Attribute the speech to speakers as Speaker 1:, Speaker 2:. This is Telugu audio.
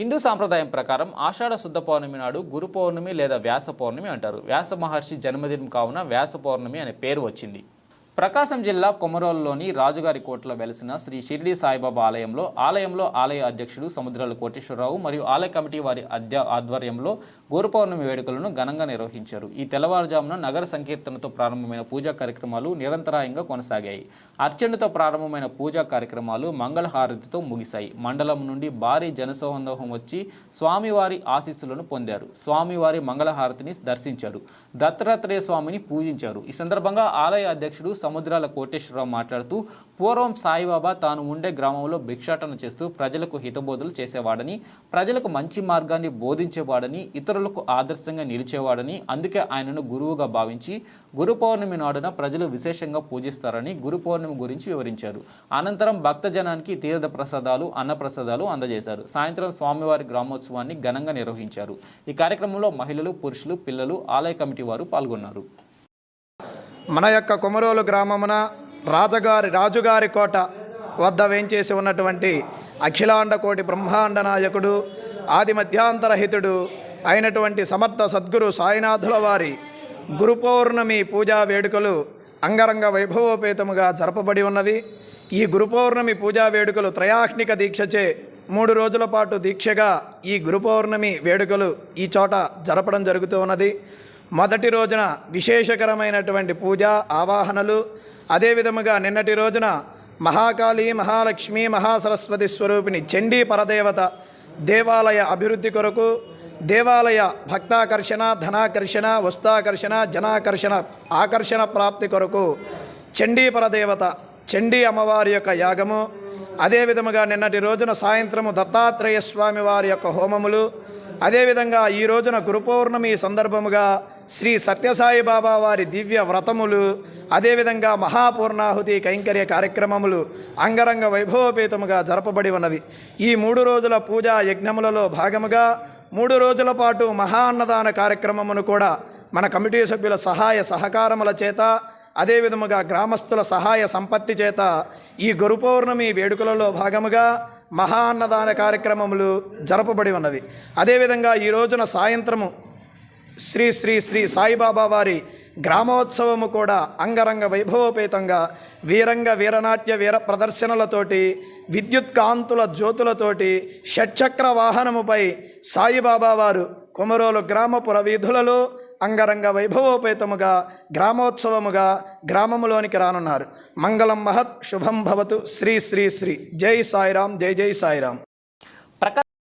Speaker 1: హిందూ సాంప్రదాయం ప్రకారం ఆషాఢ శుద్ధ పౌర్ణమి నాడు గురు పౌర్ణమి లేదా వ్యాస పౌర్ణమి అంటారు. వ్యాస మహర్షి జన్మదినం కావున వ్యాస పౌర్ణమి అనే పేరు వచ్చింది. ప్రకాశం జిల్లా కొమరోలులోని రాజుగారి కోటలో వెలిసిన శ్రీ షిరిడి సాయిబాబా ఆలయంలో ఆలయంలో ఆలయ అధ్యక్షుడు సముద్రాల కోటేశ్వరరావు మరియు ఆలయ కమిటీ వారి అధ్య ఆధ్వర్యంలో గోరుపౌర్ణమి వేడుకలను ఘనంగా నిర్వహించారు. ఈ తెల్లవారుజామున నగర సంకీర్తనతో ప్రారంభమైన పూజా కార్యక్రమాలు నిరంతరాయంగా కొనసాగాయి. అర్చనతో ప్రారంభమైన పూజా కార్యక్రమాలు మంగళహారతితో ముగిశాయి. మండలం నుండి భారీ జనసందోహం వచ్చి స్వామివారి ఆశీస్సులను పొందారు. స్వామివారి మంగళహారతిని దర్శించారు. దత్తాత్రేయ స్వామిని పూజించారు. ఈ సందర్భంగా ఆలయ అధ్యక్షుడు సముద్రాల కోటేశ్వరరావు మాట్లాడుతూ పూర్వం సాయిబాబా తాను ఉండే గ్రామంలో భిక్షాటన చేస్తూ ప్రజలకు హితబోధలు చేసేవాడని ప్రజలకు మంచి మార్గాన్ని బోధించేవాడని ఇతరులకు ఆదర్శంగా నిలిచేవాడని అందుకే ఆయనను గురువుగా భావించి గురు పౌర్ణమి నాడున ప్రజలు విశేషంగా పూజిస్తారని గురు పౌర్ణమి గురించి వివరించారు. అనంతరం భక్తజనానికి తీర్థ ప్రసాదాలు అన్నప్రసాదాలు అందజేశారు. సాయంత్రం స్వామివారి గ్రామోత్సవాన్ని ఘనంగా నిర్వహించారు. ఈ కార్యక్రమంలో మహిళలు పురుషులు పిల్లలు ఆలయ కమిటీ వారు పాల్గొన్నారు.
Speaker 2: మన యొక్క కొమరోలు గ్రామమున రాజగారి రాజుగారి కోట వద్ద వేంచేసి ఉన్నటువంటి అఖిలాండ కోటి బ్రహ్మాండ నాయకుడు ఆది మధ్యాంతరహితుడు అయినటువంటి సమర్థ సద్గురు సాయినాథుల వారి గురు పౌర్ణమి పూజా వేడుకలు అంగరంగ వైభవోపేతముగా జరపబడి ఉన్నవి. ఈ గురు పౌర్ణమి పూజా వేడుకలు త్రయాహ్నిక దీక్షచే మూడు రోజుల పాటు దీక్షగా ఈ గురు పౌర్ణమి వేడుకలు ఈ చోట జరపడం జరుగుతూ ఉన్నది. మొదటి రోజున విశేషకరమైనటువంటి పూజ ఆవాహనలు అదే విధముగా నిన్నటి రోజున మహాకాళి మహాలక్ష్మి మహాసరస్వతి స్వరూపిణి చండీ పరదేవత దేవాలయ అభివృద్ధి కొరకు దేవాలయ భక్తాకర్షణ ధనాకర్షణ వస్తాకర్షణ జనాకర్షణ ఆకర్షణ ప్రాప్తి కొరకు చండీ పరదేవత చండీ అమ్మవారి యొక్క యాగము అదేవిధముగా నిన్నటి రోజున సాయంత్రము దత్తాత్రేయ స్వామి వారి యొక్క హోమములు అదేవిధంగా ఈ రోజున గురు పౌర్ణమి సందర్భముగా శ్రీ సత్యసాయి బాబా వారి దివ్య వ్రతములు అదేవిధంగా మహాపూర్ణాహుతి కైంకర్య కార్యక్రమములు అంగరంగ వైభవపేతముగా జరపబడి ఉన్నవి. ఈ మూడు రోజుల పూజా యజ్ఞములలో భాగముగా మూడు రోజుల పాటు మహా అన్నదాన కార్యక్రమమును కూడా మన కమిటీ సభ్యుల సహాయ సహకారముల చేత అదేవిధముగా గ్రామస్తుల సహాయ సంపత్తి చేత ఈ గురు పౌర్ణమి వేడుకలలో భాగముగా మహా అన్నదాన కార్యక్రమములు జరపబడి ఉన్నవి. అదేవిధంగా ఈ రోజున సాయంత్రము శ్రీ శ్రీ శ్రీ సాయిబాబా వారి గ్రామోత్సవము కూడా అంగరంగ వైభవోపేతంగా వీరంగ వీరనాట్య వీర ప్రదర్శనలతోటి విద్యుత్ కాంతుల జ్యోతులతోటి షట్చక్ర వాహనముపై సాయిబాబా వారు కుమరోలు గ్రామపుర వీధులలో అంగరంగ వైభవోపేతముగా గ్రామోత్సవముగా గ్రామములోనికి రానున్నారు. మంగళం మహత్ శుభం భవతు. శ్రీ శ్రీ శ్రీ. జై సాయిరాం జై జై సాయిరాం